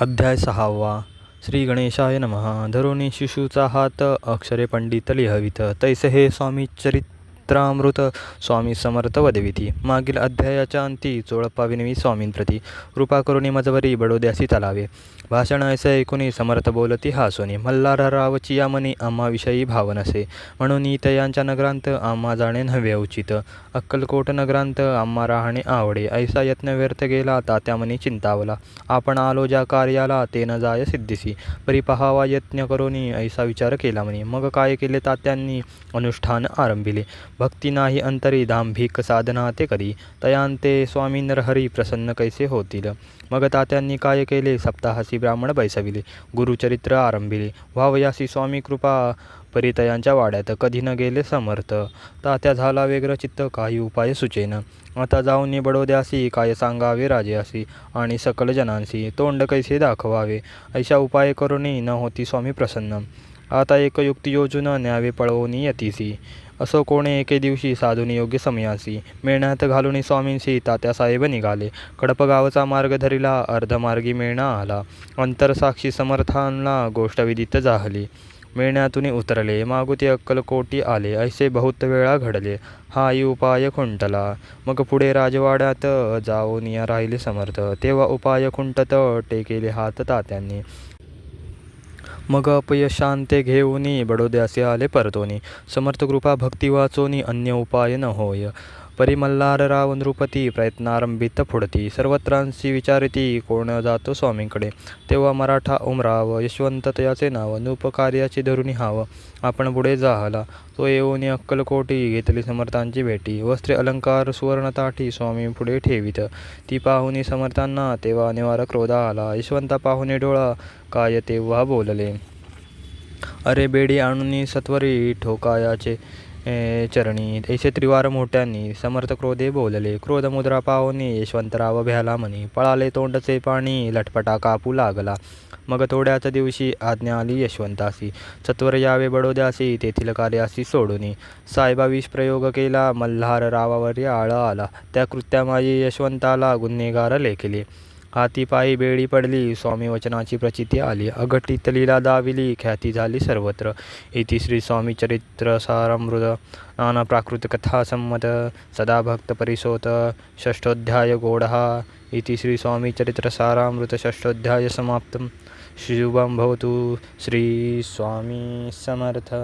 अध्याय सहावा. श्री गणेशाय नमः. धरुणी शिशूचा हात अक्षरे पंडित लिहवित. तैसे हे स्वामी मित्रामृत स्वामी समर्थ वदविती. मागील अध्यायाच्या अंती चोळप्पा विनवी स्वामींप्रती कृपा करुणी मजवरी बडोद्यासी चालावे भाषण ऐसे ऐकुनी समर्थ बोलती हा सोनी. मल्हाररावची या मनी आम्हाविषयी भाव नसे म्हणून इतयांच्या नगरांत आम्हा जाणे नव्हे उचित. अक्कलकोट नगरांत आम्हा राहणे आवडे. ऐसा यत्न व्यर्थ गेला तात्यामनी चिंतावला. आपण आलो ज्या कार्याला ते न जाय सिद्धिसी. परी पहावा यत्न करोनी ऐसा विचार केला म्हणे मग काय केले तात्यांनी अनुष्ठान आरंभिले. भक्ती नाही अंतरी दांभिक साधना ते करी तयांते स्वामी नरहरी प्रसन्न कैसे होतील? मग तात्यांनी काय केले? सप्ताहासी ब्राह्मण बैसविले गुरुचरित्र आरंभिले. व्हावयासी स्वामी कृपा परितयांच्या वाड्यात कधी न गेले समर्थ. तात्या झाला वेगळं चित्त काही उपाय सुचेन. आता जाऊन बडोद्यासी काय सांगावे राजेसी आणि सकल जनांसी. तोंड कैसे दाखवावे? ऐशा उपाय करूनही न होती स्वामी प्रसन्न. आता एक युक्ती योजून न्यावे पळवूनी यतीसी असं कोणे एके दिवशी साधून योग्य समयासी. मेणात घालून स्वामींशी तात्यासाहेब निघाले. कडपगावचा मार्ग धरिला अर्धमार्गी मेळणा आला. अंतरसाक्षी समर्थांना गोष्ट विदित झाली मेण्यातून उतरले मागुती अक्कलकोटी आले ऐसे बहुत वेळा घडले. हाही उपाय खुंटला. मग पुढे राजवाड्यात जाऊन या राहिले समर्थ. तेव्हा उपाय खुंटत टेकेले हात तात्यांनी. मग अपयशांते घेऊनी बडोद्यासे आले परतोनी. समर्थ कृपा भक्ती वाचोनी अन्य उपाय न होय. परिमल्हारराव नृपती प्रयत्नारंभित फुडती. सर्वत्रांशी विचारिती कोण जातो स्वामींकडे? तेव्हा मराठा उमराव यशवंत तयाचे नाव नृपकार्याची धरुणी हाव आपण पुढे जाहला. तो येऊन अक्कलकोटी घेतली समर्थांची भेटी. वस्त्रे अलंकार सुवर्णताठी स्वामी पुढे ठेवीत. ती पाहुणे समर्थांना तेव्हा निवार क्रोधा आला. यशवंता पाहुणे डोळा काय तेव्हा बोलले? अरे बेडी आणून सत्वरी ठोकायाचे. चरणी ऐसे त्रिवार मोठ्यांनी समर्थ क्रोधे बोलले. क्रोध मुद्रा पाहुनी यशवंतराव भ्याला म्हणे पळाले तोंडचे पाणी लटपटा कापू लागला. मग थोड्याच दिवशी आज्ञा आली यशवंतासी. सत्वर यावे बडोद्यासी तेथील कार्यासी सोडून. साहेबा विष प्रयोग केला मल्हार रावावर आळ आला. त्या कृत्यामाई यशवंताला गुन्हेगार लेखिले. हाती पायी पडली स्वामी वचनाची प्रचिती आली. अघटित लीला दाविली ख्याती झाली सर्वत्र. इति श्री स्वामी चरित्र सारामृत. नाना प्राकृत कथा संमत. सदा भक्त परिसोत. षष्ठोध्याय गोढा इति श्री स्वामी चरित्र सारामृत. षष्ठोध्याय समाप्तं शुभं भवतु श्री स्वामी समर्थ.